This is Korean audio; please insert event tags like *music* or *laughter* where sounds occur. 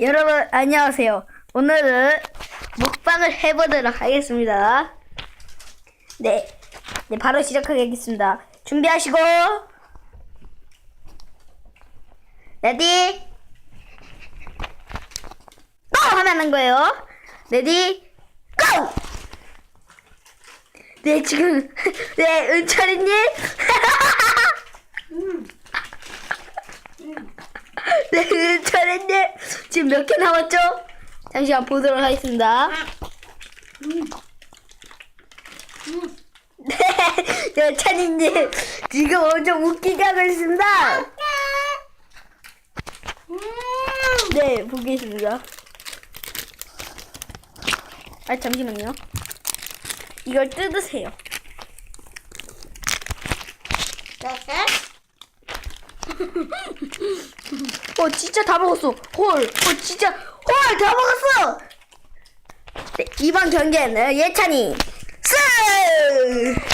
여러분 안녕하세요. 오늘은 먹방을 해보도록 하겠습니다. 네, 네 바로 시작하겠습니다. 준비하시고 레디 고 하면 하는 거예요. 레디 고! 네 지금 *laughs* 네 은철이님 *laughs* 네 은철이님 지금 몇 개 남았죠? 잠시만 보도록 하겠습니다. 네, *laughs* 네 찬이님 지금 엄청 웃기게 하고 있습니다. 네 보겠습니다. 아 잠시만요. 이걸 뜯으세요. 어 진짜 다 먹었어. 헐, 어 진짜 헐 다 먹었어. 네, 이번 경기에는 예찬이 승.